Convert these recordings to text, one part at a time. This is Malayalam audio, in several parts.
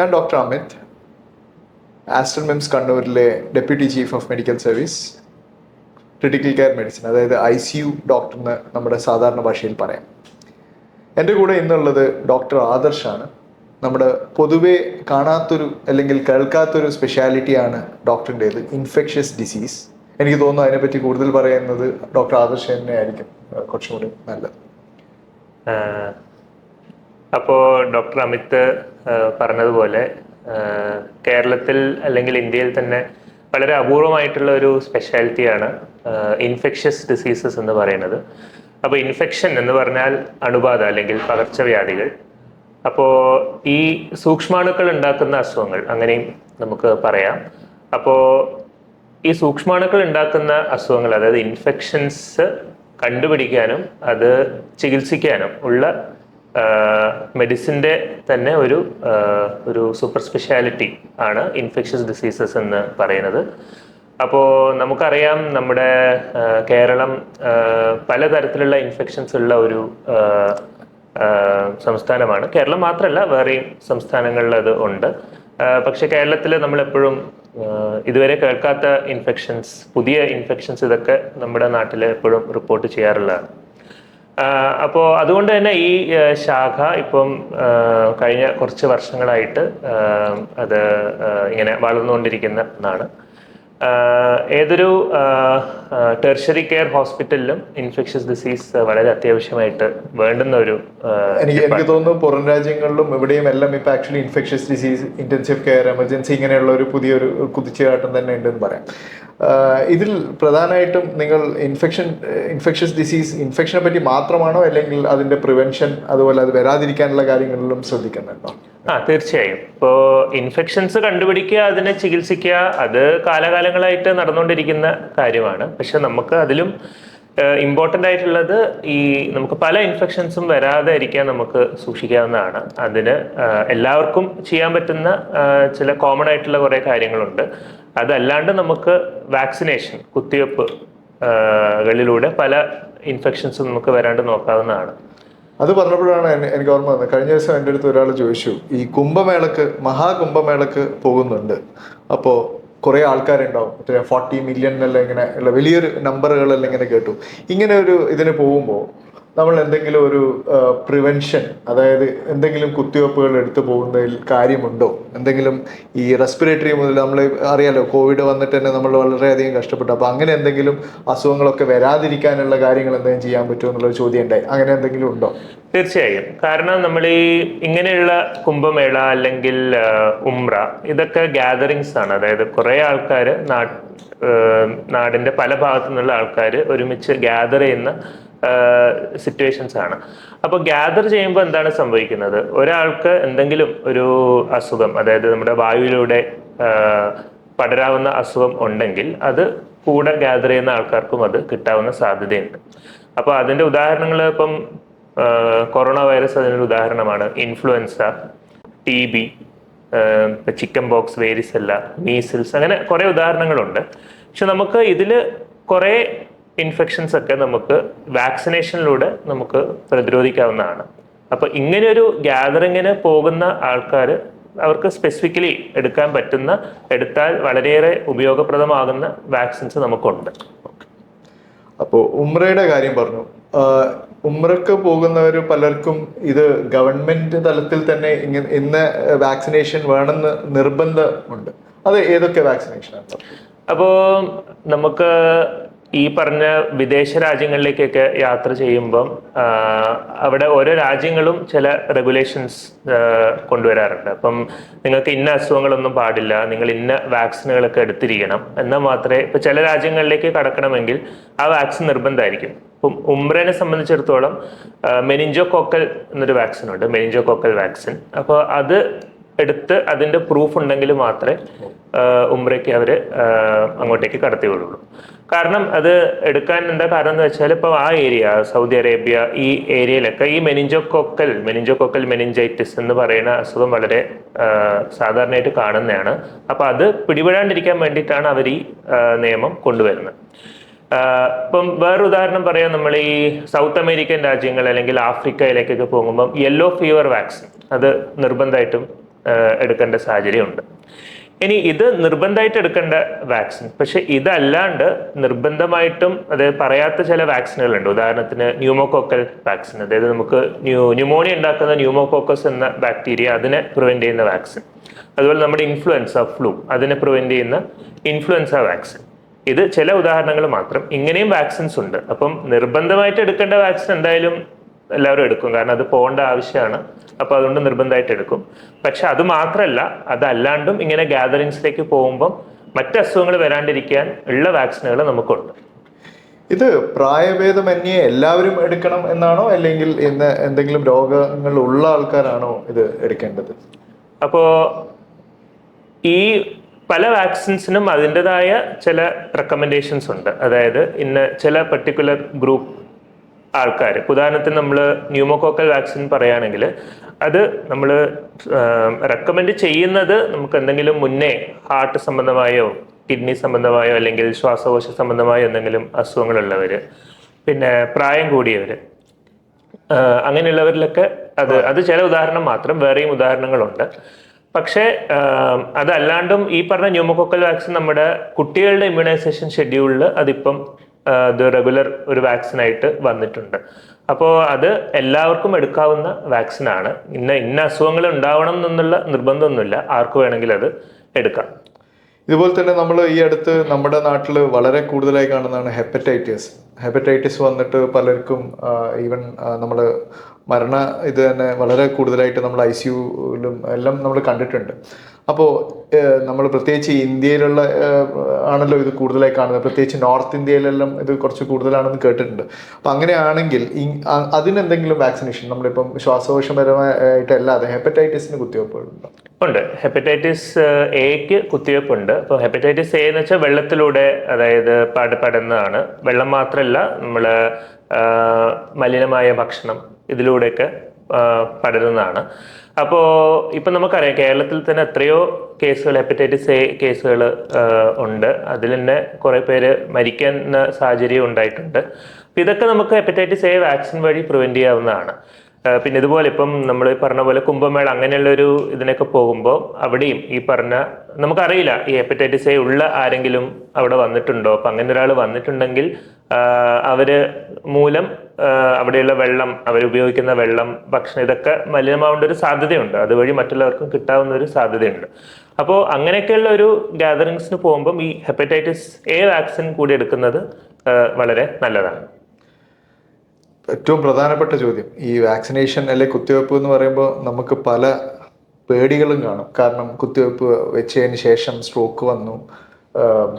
ഞാൻ ഡോക്ടർ അമിത് ആസ്റ്റർ മിംസ് കണ്ണൂരിലെ deputy chief of medical service critical care medicine അതായത് ഐ സി യു ഡോക്ടർ എന്ന് നമ്മുടെ സാധാരണ ഭാഷയിൽ പറയാം. എന്റെ കൂടെ ഇന്നുള്ളത് ഡോക്ടർ ആദർശാണ് നമ്മുടെ പൊതുവെ കാണാത്തൊരു അല്ലെങ്കിൽ കേൾക്കാത്തൊരു സ്പെഷ്യാലിറ്റിയാണ് ഡോക്ടറിന്റേത് ഇൻഫെക്ഷ്യസ് ഡിസീസ് എനിക്ക് തോന്നുന്നു അതിനെപ്പറ്റി കൂടുതൽ പറയുന്നത് ഡോക്ടർ ആദർശ് തന്നെ ആയിരിക്കും കുറച്ചും കൂടി നല്ലത്. അപ്പോൾ ഡോക്ടർ അമിത് പറഞ്ഞതുപോലെ കേരളത്തിൽ അല്ലെങ്കിൽ ഇന്ത്യയിൽ തന്നെ വളരെ അപൂർവമായിട്ടുള്ള ഒരു സ്പെഷ്യാലിറ്റിയാണ് ഇൻഫെക്ഷ്യസ് ഡിസീസസ് എന്ന് പറയുന്നത്. അപ്പോൾ ഇൻഫെക്ഷൻ എന്ന് പറഞ്ഞാൽ അണുബാധ അല്ലെങ്കിൽ പകർച്ചവ്യാധികൾ. അപ്പോൾ ഈ സൂക്ഷ്മാണുക്കൾ ഉണ്ടാക്കുന്ന അസുഖങ്ങൾ അങ്ങനെയും നമുക്ക് പറയാം. അപ്പോൾ ഈ സൂക്ഷ്മാണുക്കൾ ഉണ്ടാക്കുന്ന അസുഖങ്ങൾ അതായത് ഇൻഫെക്ഷൻസ് കണ്ടുപിടിക്കാനും അത് ചികിത്സിക്കാനും ഉള്ള മെഡിസിന്റെ തന്നെ ഒരു ഒരു സൂപ്പർ സ്പെഷ്യാലിറ്റി ആണ് ഇൻഫെക്ഷ്യസ് ഡിസീസസ് എന്ന് പറയുന്നത്. അപ്പോൾ നമുക്കറിയാം നമ്മുടെ കേരളം പലതരത്തിലുള്ള ഇൻഫെക്ഷൻസ് ഉള്ള ഒരു സംസ്ഥാനമാണ്. കേരളം മാത്രമല്ല വേറെയും സംസ്ഥാനങ്ങളിൽ അത് ഉണ്ട്. പക്ഷെ കേരളത്തിൽ നമ്മളെപ്പോഴും ഇതുവരെ കേൾക്കാത്ത ഇൻഫെക്ഷൻസ് പുതിയ ഇൻഫെക്ഷൻസ് ഇതൊക്കെ നമ്മുടെ നാട്ടിൽ എപ്പോഴും റിപ്പോർട്ട് ചെയ്യാറുള്ളതാണ്. അപ്പോൾ അതുകൊണ്ട് തന്നെ ഈ ശാഖ ഇപ്പം കഴിഞ്ഞ കുറച്ച് വർഷങ്ങളായിട്ട് അത് ഇങ്ങനെ വളർന്നുകൊണ്ടിരിക്കുന്ന ഒന്നാണ്. ഏതൊരു ടെർഷറി കെയർ ഹോസ്പിറ്റലിലും ഇൻഫെക്ഷ്യസ് ഡിസീസ് വളരെ അത്യാവശ്യമായിട്ട് വേണ്ടുന്ന ഒരു എനിക്ക് എനിക്ക് തോന്നുന്നു പുറം രാജ്യങ്ങളിലും ഇവിടെയും എല്ലാം ഇപ്പൊ actually infectious disease intensive care emergency ഇങ്ങനെയുള്ള ഒരു പുതിയൊരു കുതിച്ചുചാട്ടം തന്നെ ഉണ്ടെന്ന് പറയാം. ഇതിൽ പ്രധാനമായിട്ടും നിങ്ങൾ ഇൻഫെക്ഷൻ ഇൻഫെക്ഷസ് ഡിസീസ് ഇൻഫെക്ഷനെ പറ്റി മാത്രമാണോ അല്ലെങ്കിൽ അതിന്റെ പ്രിവെൻഷൻ അതുപോലെ അത് വരാതിരിക്കാനുള്ള കാര്യങ്ങളിലും ശ്രദ്ധിക്കുന്നുണ്ടോ ആ തീർച്ചയായും. ഇപ്പോൾ ഇൻഫെക്ഷൻസ് കണ്ടുപിടിക്കുക അതിനെ ചികിത്സിക്കുക അത് കാലകാലങ്ങളായിട്ട് നടന്നുകൊണ്ടിരിക്കുന്ന കാര്യമാണ്. പക്ഷെ നമുക്ക് അതിലും ഇമ്പോർട്ടന്റ് ആയിട്ടുള്ളത് ഈ നമുക്ക് പല ഇൻഫെക്ഷൻസും വരാതെ ഇരിക്കാൻ നമുക്ക് സൂക്ഷിക്കാവുന്നതാണ്. അതിന് എല്ലാവർക്കും ചെയ്യാൻ പറ്റുന്ന ചില കോമൺ ആയിട്ടുള്ള കുറേ കാര്യങ്ങളുണ്ട്. അതല്ലാണ്ട് നമുക്ക് വാക്സിനേഷൻ കുത്തിവെപ്പ് കളിലൂടെ പല ഇൻഫെക്ഷൻസും നമുക്ക് വരാണ്ട് നോക്കാവുന്നതാണ്. അത് പറഞ്ഞപ്പോഴാണ് എനിക്ക് ഓർമ്മ വന്നത്. കഴിഞ്ഞ ദിവസം എന്റെ അടുത്ത് ഒരാൾ ചോദിച്ചു ഈ കുംഭമേളക്ക് മഹാകുംഭമേളക്ക് പോകുന്നുണ്ട്. അപ്പോൾ കുറേ ആൾക്കാരുണ്ടാവും. ഫോർട്ടി മില്യൺ എല്ലാം ഇങ്ങനെ വലിയൊരു നമ്പറുകളെല്ലാം ഇങ്ങനെ കേട്ടു. ഇങ്ങനെ ഒരു ഇതിന് പോകുമ്പോൾ നമ്മൾ എന്തെങ്കിലും ഒരു പ്രിവെൻഷൻ അതായത് എന്തെങ്കിലും കുത്തിവയ്പ്പുകൾ എടുത്തു പോകുന്നതിൽ കാര്യമുണ്ടോ? എന്തെങ്കിലും ഈ റെസ്പിറേറ്ററി മുതൽ നമ്മൾ അറിയാലോ കോവിഡ് വന്നിട്ട് തന്നെ നമ്മൾ വളരെയധികം കഷ്ടപ്പെട്ടു. അപ്പോൾ അങ്ങനെ എന്തെങ്കിലും അസുഖങ്ങളൊക്കെ വരാതിരിക്കാനുള്ള കാര്യങ്ങൾ എന്തെങ്കിലും ചെയ്യാൻ പറ്റുമോ എന്നുള്ള ചോദ്യം ഉണ്ടായി. അങ്ങനെ എന്തെങ്കിലും ഉണ്ടോ? തീർച്ചയായും. കാരണം നമ്മൾ ഈ ഇങ്ങനെയുള്ള കുംഭമേള അല്ലെങ്കിൽ ഉംറ ഇതൊക്കെ ഗ്യാതറിങ്സ് ആണ്. അതായത് കുറേ ആൾക്കാർ നാട് പല ഭാഗത്തു നിന്നുള്ള ആൾക്കാർ ഒരുമിച്ച് ഗ്യാദർ ചെയ്യുന്ന സിറ്റുവേഷൻസ് ആണ്. അപ്പോൾ ഗ്യാദർ ചെയ്യുമ്പോൾ എന്താണ് സംഭവിക്കുന്നത്? ഒരാൾക്ക് എന്തെങ്കിലും ഒരു അസുഖം അതായത് നമ്മുടെ വായുവിലൂടെ പടരാവുന്ന അസുഖം ഉണ്ടെങ്കിൽ അത് കൂടെ ഗ്യാദർ ചെയ്യുന്ന ആൾക്കാർക്കും അത് കിട്ടാവുന്ന സാധ്യതയുണ്ട്. അപ്പോൾ അതിന്റെ ഉദാഹരണങ്ങൾ ഇപ്പം കൊറോണ വൈറസ് അതിനൊരു ഉദാഹരണമാണ്. Influenza T B chickenpox varicella measles അങ്ങനെ കുറേ ഉദാഹരണങ്ങളുണ്ട്. പക്ഷെ നമുക്ക് ഇതിൽ കുറേ ഇൻഫെക്ഷൻസ് ഒക്കെ നമുക്ക് വാക്സിനേഷനിലൂടെ നമുക്ക് പ്രതിരോധിക്കാവുന്നതാണ്. അപ്പോൾ ഒരു ഗ്യാതറിങ്ങിന് പോകുന്ന ആൾക്കാർ അവർക്ക് സ്പെസിഫിക്കലി എടുക്കാൻ പറ്റുന്ന എടുത്താൽ വളരെയേറെ ഉപയോഗപ്രദമാകുന്ന വാക്സിൻസ് നമുക്കുണ്ട്. അപ്പോൾ ഉമ്രയുടെ കാര്യം പറഞ്ഞു. ഉമ്രക്ക് പോകുന്നവർ പലർക്കും ഇത് ഗവൺമെന്റ് തലത്തിൽ തന്നെ ഇങ്ങനെ ഇന്ന് വാക്സിനേഷൻ വേണമെന്ന് നിർബന്ധമുണ്ട്. അത് ഏതൊക്കെ വാക്സിനേഷൻ അപ്പോൾ നമുക്ക് ഈ പറഞ്ഞ വിദേശ രാജ്യങ്ങളിലേക്കൊക്കെ യാത്ര ചെയ്യുമ്പം അവിടെ ഓരോ രാജ്യങ്ങളും ചില റെഗുലേഷൻസ് കൊണ്ടുവരാറുണ്ട്. അപ്പം നിങ്ങൾക്ക് ഇന്ന അസുഖങ്ങളൊന്നും പാടില്ല നിങ്ങൾ ഇന്ന വാക്സിനുകളൊക്കെ എടുത്തിരിക്കണം എന്നാൽ മാത്രമേ ഇപ്പം ചില രാജ്യങ്ങളിലേക്ക് കടക്കണമെങ്കിൽ ആ വാക്സിൻ നിർബന്ധമായിരിക്കും. ഇപ്പം ഉംറനെ സംബന്ധിച്ചിടത്തോളം മെനിഞ്ചോ കോക്കൽ എന്നൊരു വാക്സിൻ ഉണ്ട് മെനിഞ്ചോ കോക്കൽ വാക്സിൻ. അപ്പോൾ അത് എടുത്ത് അതിന്റെ പ്രൂഫ് ഉണ്ടെങ്കിൽ മാത്രമേ ഉംറയ്ക്ക് അവർ അങ്ങോട്ടേക്ക് കടത്തി കടത്തിവിടുള്ളൂ. കാരണം അത് എടുക്കാൻ എന്താ കാരണം എന്ന് വെച്ചാൽ ഇപ്പോൾ ആ ഏരിയ സൗദി അറേബ്യ ഈ ഏരിയയിലൊക്കെ ഈ മെനിഞ്ചോക്കോക്കൽ മെനിഞ്ചോക്കോക്കൽ മെനിഞ്ചൈറ്റിസ് എന്ന് പറയുന്ന അസുഖം വളരെ സാധാരണയായിട്ട് കാണുന്നതാണ്. അപ്പോൾ അത് പിടിപെടാണ്ടിരിക്കാൻ വേണ്ടിയിട്ടാണ് അവർ ഈ നിയമം കൊണ്ടുവരുന്നത്. ഇപ്പം വേറെ ഉദാഹരണം പറയാം നമ്മൾ ഈ സൗത്ത് അമേരിക്കൻ രാജ്യങ്ങൾ അല്ലെങ്കിൽ ആഫ്രിക്കയിലേക്കൊക്കെ പോകുമ്പം യെല്ലോ ഫീവർ വാക്സിൻ അത് നിർബന്ധമായിട്ടും എടുക്കേണ്ട സാഹചര്യമുണ്ട്. ഇനി ഇത് നിർബന്ധമായിട്ട് എടുക്കേണ്ട വാക്സിൻ. പക്ഷെ ഇതല്ലാണ്ട് നിർബന്ധമായിട്ടും അത് പറയാത്ത ചില വാക്സിനുകളുണ്ട്. ഉദാഹരണത്തിന് ന്യൂമോകോക്കൽ വാക്സിൻ അതായത് നമുക്ക് ന്യൂ ന്യൂമോണിയ ഉണ്ടാക്കുന്ന ന്യൂമോകോക്കസ് എന്ന ബാക്ടീരിയ അതിനെ പ്രിവെന്റ് ചെയ്യുന്ന വാക്സിൻ. അതുപോലെ നമ്മുടെ ഇൻഫ്ലുവൻസ ഫ്ലൂ അതിനെ പ്രിവെന്റ് ചെയ്യുന്ന ഇൻഫ്ലുവൻസ വാക്സിൻ ഇത് ചില ഉദാഹരണങ്ങൾ മാത്രം. ഇങ്ങനെയും വാക്സിൻസ് ഉണ്ട്. അപ്പം നിർബന്ധമായിട്ട് എടുക്കേണ്ട വാക്സിൻ എന്തായാലും എല്ലാവരും എടുക്കും. കാരണം അത് പോകേണ്ട ആവശ്യമാണ്. അപ്പോൾ അതുകൊണ്ട് നിർബന്ധമായിട്ട് എടുക്കും. പക്ഷെ അത് മാത്രമല്ല അതല്ലാണ്ടും ഇങ്ങനെ ഗാദറിങ്സിലേക്ക് പോകുമ്പം മറ്റ് അസുഖങ്ങൾ വരാണ്ടിരിക്കാൻ ഉള്ള വാക്സിനുകൾ നമുക്കുണ്ട്. ഇത് പ്രായഭേദമന്യേ എല്ലാവരും എടുക്കണം എന്നാണോ? അല്ലെങ്കിൽ ഇന്ന് എന്തെങ്കിലും രോഗങ്ങൾ ഉള്ള ആൾക്കാരാണോ ഇത് എടുക്കേണ്ടത്? അപ്പോൾ ഈ പല വാക്സിൻസിനും അതിന്റെതായ ചില റെക്കമെൻഡേഷൻസ് ഉണ്ട്. അതായത് ഇന്ന ചില പെർട്ടിക്കുലർ ഗ്രൂപ്പ് ആൾക്കാർ ഉദാഹരണത്തിന് നമ്മൾ ന്യൂമോകോക്കൽ വാക്സിൻ പറയുകയാണെങ്കിൽ അത് നമ്മൾ റെക്കമെൻഡ് ചെയ്യുന്നത് നമുക്ക് എന്തെങ്കിലും മുന്നേ ഹാർട്ട് സംബന്ധമായോ കിഡ്നി സംബന്ധമായോ അല്ലെങ്കിൽ ശ്വാസകോശ സംബന്ധമായോ എന്തെങ്കിലും അസുഖങ്ങളുള്ളവർ പിന്നെ പ്രായം കൂടിയവർ അങ്ങനെയുള്ളവരിലൊക്കെ അത് അത് ചില ഉദാഹരണം മാത്രം വേറെയും ഉദാഹരണങ്ങളുണ്ട്. പക്ഷേ അതല്ലാണ്ടും ഈ പറഞ്ഞ ന്യൂമോകോക്കൽ വാക്സിൻ നമ്മുടെ കുട്ടികളുടെ ഇമ്മ്യൂണൈസേഷൻ ഷെഡ്യൂളിൽ അതിപ്പം ഇത് റെഗുലർ ഒരു വാക്സിൻ ആയിട്ട് വന്നിട്ടുണ്ട്. അപ്പോൾ അത് എല്ലാവർക്കും എടുക്കാവുന്ന വാക്സിനാണ്. ഇന്ന ഇന്ന അസുഖങ്ങൾ ഉണ്ടാവണം എന്നുള്ള നിർബന്ധമൊന്നുമില്ല. ആർക്ക് വേണമെങ്കിലും അത് എടുക്കാം. ഇതുപോലെ തന്നെ നമ്മൾ ഈ അടുത്ത് നമ്മുടെ നാട്ടിൽ വളരെ കൂടുതലായി കാണുന്നതാണ് ഹെപ്പറ്റൈറ്റിസ്. ഹെപ്പറ്റൈറ്റിസ് വന്നിട്ട് പലർക്കും ഈവൻ നമ്മൾ മരണ ഇത് തന്നെ വളരെ കൂടുതലായിട്ട് നമ്മൾ ഐ സിയുലും എല്ലാം നമ്മൾ കണ്ടിട്ടുണ്ട്. അപ്പോൾ നമ്മൾ പ്രത്യേകിച്ച് ഇന്ത്യയിലുള്ള ആണല്ലോ ഇത് കൂടുതലായി കാണുന്നത്. പ്രത്യേകിച്ച് നോർത്ത് ഇന്ത്യയിലെല്ലാം ഇത് കുറച്ച് കൂടുതലാണെന്ന് കേട്ടിട്ടുണ്ട്. അപ്പം അങ്ങനെയാണെങ്കിൽ അതിനെന്തെങ്കിലും വാക്സിനേഷൻ നമ്മളിപ്പം ശ്വാസകോശപരമായിട്ടല്ലാതെ ഹെപ്പറ്റൈറ്റിസിന് കുത്തിവയ്പ്പുണ്ടോ ഉണ്ട്. ഹെപ്പറ്റൈറ്റിസ് എക്ക് കുത്തിവയ്പ്പുണ്ട് അപ്പോൾ ഹെപ്പറ്റൈറ്റിസ് എ എന്ന് വെച്ചാൽ വെള്ളത്തിലൂടെ അതായത് പട പടന്നതാണ് വെള്ളം മാത്രമല്ല നമ്മൾ മലിനമായ ഭക്ഷണം ഇതിലൂടെയൊക്കെ പടരുന്നതാണ്. അപ്പോൾ ഇപ്പം നമുക്കറിയാം കേരളത്തിൽ തന്നെ എത്രയോ കേസുകൾ ഹെപ്പറ്റൈറ്റിസ് എ കേസുകൾ ഉണ്ട്. അതിൽ തന്നെ കുറേ പേര് മരിക്കുന്ന സാഹചര്യം ഉണ്ടായിട്ടുണ്ട്. അപ്പൊ ഇതൊക്കെ നമുക്ക് ഹെപ്പറ്റൈറ്റിസ് എ വാക്സിൻ വഴി പ്രിവെന്റ് ചെയ്യാവുന്നതാണ്. പിന്നെ ഇതുപോലെ ഇപ്പം നമ്മൾ പറഞ്ഞ പോലെ കുംഭമേള അങ്ങനെയുള്ള ഒരു ഇതിനൊക്കെ പോകുമ്പോൾ അവിടെയും ഈ പറഞ്ഞ നമുക്കറിയില്ല ഈ ഹെപ്പറ്റൈറ്റിസ് എ ഉള്ള ആരെങ്കിലും അവിടെ വന്നിട്ടുണ്ടോ? അപ്പം അങ്ങനെ ഒരാൾ വന്നിട്ടുണ്ടെങ്കിൽ അവർ മൂലം അവിടെയുള്ള വെള്ളം അവർ ഉപയോഗിക്കുന്ന വെള്ളം ഭക്ഷണം ഇതൊക്കെ മലിനമാവേണ്ട ഒരു സാധ്യതയുണ്ട്. അതുവഴി മറ്റുള്ളവർക്കും കിട്ടാവുന്ന ഒരു സാധ്യതയുണ്ട്. അപ്പോൾ അങ്ങനെയൊക്കെയുള്ള ഒരു ഗാദറിങ്സിന് പോകുമ്പം ഈ ഹെപ്പറ്റൈറ്റിസ് എ വാക്സിൻ കൂടി എടുക്കുന്നത് വളരെ നല്ലതാണ്. ഏറ്റവും പ്രധാനപ്പെട്ട ചോദ്യം ഈ വാക്സിനേഷൻ അല്ലെ കുത്തിവയ്പ്പ് എന്ന് പറയുമ്പോൾ നമുക്ക് പല പേടികളും കാണും. കാരണം കുത്തിവയ്പ്പ് വെച്ചതിന് ശേഷം സ്ട്രോക്ക് വന്നു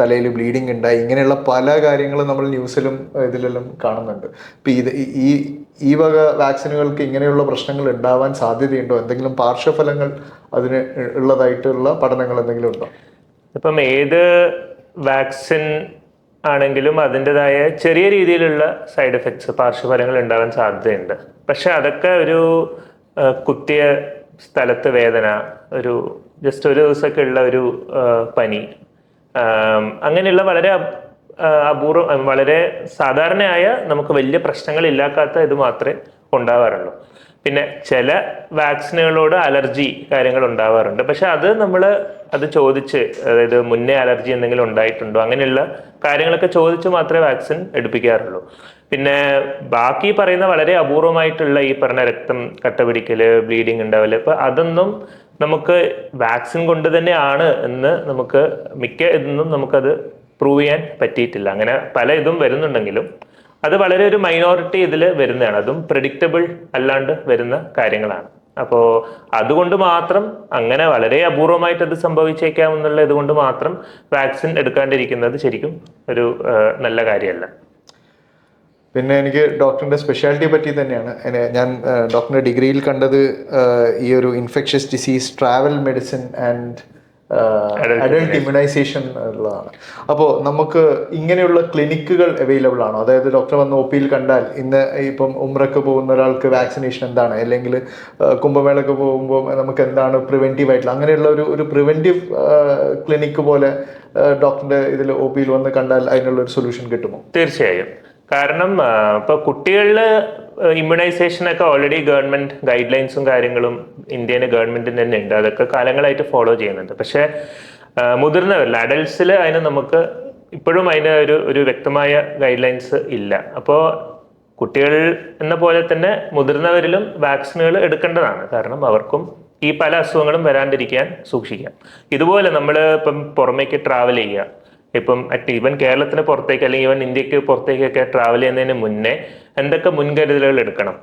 തലയിൽ ബ്ലീഡിങ് ഉണ്ടായി. ഇങ്ങനെയുള്ള പല കാര്യങ്ങളും നമ്മൾ ന്യൂസിലും ഇതിലെല്ലാം കാണുന്നുണ്ട്. ഇപ്പം ഇത് ഈ- ഈ വക വാക്സിനുകൾക്ക് ഇങ്ങനെയുള്ള പ്രശ്നങ്ങൾ ഉണ്ടാവാൻ സാധ്യതയുണ്ടോ? എന്തെങ്കിലും പാർശ്വഫലങ്ങൾ അതിന് ഉള്ളതായിട്ടുള്ള പഠനങ്ങൾ എന്തെങ്കിലും ഉണ്ടോ? ഇപ്പം ഏത് വാക്സിൻ ആണെങ്കിലും അതിന്റെതായ ചെറിയ രീതിയിലുള്ള സൈഡ് എഫക്ട്സ് പാർശ്വഫലങ്ങൾ ഉണ്ടാവാൻ സാധ്യതയുണ്ട്. പക്ഷെ അതൊക്കെ ഒരു കുത്തിയ സ്ഥലത്ത് വേദന ഒരു ജസ്റ്റ് ഒരു ദിവസമൊക്കെ ഉള്ള ഒരു പനി അങ്ങനെയുള്ള വളരെ അപൂർവം വളരെ സാധാരണയായ നമുക്ക് വലിയ പ്രശ്നങ്ങൾ ഇല്ലാക്കാത്ത ഇത് മാത്രമേ ഉണ്ടാവാറുള്ളൂ. പിന്നെ ചില വാക്സിനുകളോട് അലർജി കാര്യങ്ങൾ ഉണ്ടാവാറുണ്ട്. പക്ഷെ അത് നമ്മൾ അത് ചോദിച്ച് അതായത് മുന്നേ അലർജി എന്തെങ്കിലും ഉണ്ടായിട്ടുണ്ടോ? അങ്ങനെയുള്ള കാര്യങ്ങളൊക്കെ ചോദിച്ച് മാത്രമേ വാക്സിൻ എടുപ്പിക്കാറുള്ളൂ. പിന്നെ ബാക്കി പറയുന്ന വളരെ അപൂർവമായിട്ടുള്ള ഈ പറഞ്ഞ രക്തം കട്ട പിടിക്കൽ ബ്ലീഡിങ് ഉണ്ടാവൽ അപ്പൊ അതൊന്നും നമുക്ക് വാക്സിൻ കൊണ്ട് തന്നെയാണ് എന്ന് നമുക്ക് മിക്ക ഇതൊന്നും നമുക്കത് പ്രൂവ് ചെയ്യാൻ പറ്റിയിട്ടില്ല. അങ്ങനെ പല ഇതും വരുന്നുണ്ടെങ്കിലും അത് വളരെ ഒരു മൈനോറിറ്റി ഇതിൽ വരുന്നതാണ്. അതും പ്രെഡിക്റ്റബിൾ അല്ലാണ്ട് വരുന്ന കാര്യങ്ങളാണ്. അപ്പോൾ അതുകൊണ്ട് മാത്രം അങ്ങനെ വളരെ അപൂർവമായിട്ട് അത് സംഭവിച്ചേക്കാം എന്നുള്ള ഇതുകൊണ്ട് മാത്രം വാക്സിൻ എടുക്കാണ്ടിരിക്കുന്നത് ശരിക്കും ഒരു നല്ല കാര്യമല്ല. പിന്നെ എനിക്ക് ഡോക്ടറിന്റെ സ്പെഷ്യാലിറ്റിയെ പറ്റി തന്നെയാണ്. ഞാൻ ഡോക്ടറിന്റെ ഡിഗ്രിയിൽ കണ്ടത് ഈ ഒരു infectious disease travel medicine and adult immunisation ഉള്ളതാണ്. അപ്പോൾ നമുക്ക് ഇങ്ങനെയുള്ള ക്ലിനിക്കുകൾ അവൈലബിൾ ആണോ? അതായത് ഡോക്ടർ വന്ന് ഒ പിയിൽ കണ്ടാൽ ഇന്ന് ഇപ്പം ഉമ്രക്ക് പോകുന്ന ഒരാൾക്ക് വാക്സിനേഷൻ എന്താണ്? അല്ലെങ്കിൽ കുംഭമേളക്ക് പോകുമ്പോൾ നമുക്ക് എന്താണ് പ്രിവെന്റീവ് ആയിട്ടുള്ള? അങ്ങനെയുള്ള ഒരു ഒരു പ്രിവെന്റീവ് ക്ലിനിക്ക് പോലെ ഡോക്ടറിന്റെ ഇതിൽ ഒ പിയിൽ വന്ന് കണ്ടാൽ അതിനുള്ള ഒരു സൊല്യൂഷൻ കിട്ടുമോ? തീർച്ചയായും. കാരണം ഇപ്പൊ കുട്ടികളിൽ ഇമ്മ്യൂണൈസേഷൻ ഒക്കെ ഓൾറെഡി ഗവൺമെന്റ് ഗൈഡ് ലൈൻസും കാര്യങ്ങളും ഇന്ത്യയിലെ ഗവൺമെന്റിന് തന്നെ ഉണ്ട്. അതൊക്കെ കാലങ്ങളായിട്ട് ഫോളോ ചെയ്യുന്നുണ്ട്. പക്ഷേ മുതിർന്നവരില്ല അഡൽട്സിൽ അതിന് നമുക്ക് ഇപ്പോഴും അതിന് ഒരു ഒരു വ്യക്തമായ ഗൈഡ് ലൈൻസ് ഇല്ല. അപ്പോൾ കുട്ടികൾ എന്ന പോലെ തന്നെ മുതിർന്നവരിലും വാക്സിനുകൾ എടുക്കേണ്ടതാണ്. കാരണം അവർക്കും ഈ പല അസുഖങ്ങളും വരാണ്ടിരിക്കാൻ സൂക്ഷിക്കാം. ഇതുപോലെ നമ്മൾ ഇപ്പം പുറമേക്ക് ട്രാവൽ ചെയ്യുക. ഇപ്പം ഈവൻ കേരളത്തിന് പുറത്തേക്ക് അല്ലെങ്കിൽ ഈവൻ ഇന്ത്യയ്ക്ക് പുറത്തേക്കൊക്കെ ട്രാവൽ ചെയ്യുന്നതിന് മുന്നേ എന്തൊക്കെ മുൻകരുതലുകൾ എടുക്കണം?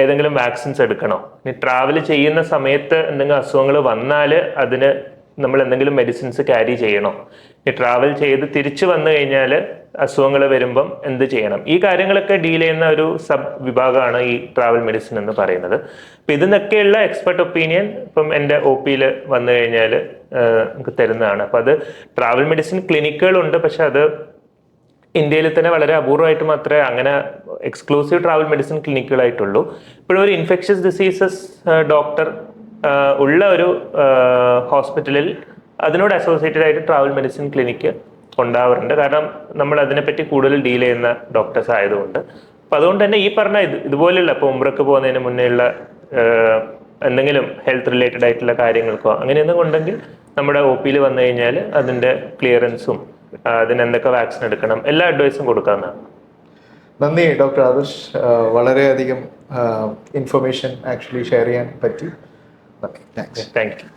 ഏതെങ്കിലും വാക്സിൻസ് എടുക്കണോ? ഇനി ട്രാവൽ ചെയ്യുന്ന സമയത്ത് എന്തെങ്കിലും അസുഖങ്ങൾ വന്നാൽ അതിന് നമ്മൾ എന്തെങ്കിലും മെഡിസിൻസ് ക്യാരി ചെയ്യണോ? ഈ ട്രാവൽ ചെയ്ത് തിരിച്ചു വന്നു കഴിഞ്ഞാൽ അസുഖങ്ങൾ വരുമ്പം എന്ത് ചെയ്യണം? ഈ കാര്യങ്ങളൊക്കെ ഡീൽ ചെയ്യുന്ന ഒരു സബ് വിഭാഗമാണ് ഈ ട്രാവൽ മെഡിസിൻ എന്ന് പറയുന്നത്. അപ്പം ഇതിനൊക്കെയുള്ള എക്സ്പെർട്ട് ഒപ്പീനിയൻ ഇപ്പം എന്റെ ഒ പിയിൽ വന്നു കഴിഞ്ഞാൽ നമുക്ക് തരുന്നതാണ്. അപ്പം അത് ട്രാവൽ മെഡിസിൻ ക്ലിനിക്കുകളുണ്ട് പക്ഷെ അത് ഇന്ത്യയിൽ തന്നെ വളരെ അപൂർവമായിട്ട് മാത്രമേ അങ്ങനെ എക്സ്ക്ലൂസീവ് ട്രാവൽ മെഡിസിൻ ക്ലിനിക്കുകളായിട്ടുള്ളൂ ഇപ്പോഴും ഒരു ഇൻഫെക്ഷ്യസ് ഡിസീസസ് ഡോക്ടർ ഉള്ള ഒരു ഹോസ്പിറ്റലിൽ അതിനോട് അസോസിയേറ്റഡ് ആയിട്ട് ട്രാവൽ മെഡിസിൻ ക്ലിനിക്ക് ഉണ്ടാവാറുണ്ട്. കാരണം നമ്മൾ അതിനെപ്പറ്റി കൂടുതൽ ഡീൽ ചെയ്യുന്ന ഡോക്ടേഴ്സ് ആയതുകൊണ്ട്. അപ്പം അതുകൊണ്ട് തന്നെ ഈ പറഞ്ഞ ഇത് ഇതുപോലെയുള്ള ഇപ്പോൾ ഉംറക്ക് പോകുന്നതിന് മുന്നേ ഉള്ള എന്തെങ്കിലും ഹെൽത്ത് റിലേറ്റഡ് ആയിട്ടുള്ള കാര്യങ്ങൾക്കോ അങ്ങനെ എന്തെങ്കിലും ഉണ്ടെങ്കിൽ നമ്മുടെ ഒ പിയിൽ വന്നു കഴിഞ്ഞാൽ അതിന്റെ ക്ലിയറൻസും അതിന് എന്തൊക്കെ വാക്സിൻ എടുക്കണം എല്ലാ അഡ്വൈസും കൊടുക്കാവുന്നതാണ്. നന്ദി ഡോക്ടർ ആദർശ്. വളരെയധികം ഇൻഫർമേഷൻ ആക്ച്വലി ഷെയർ ചെയ്യാൻ പറ്റി. Thank you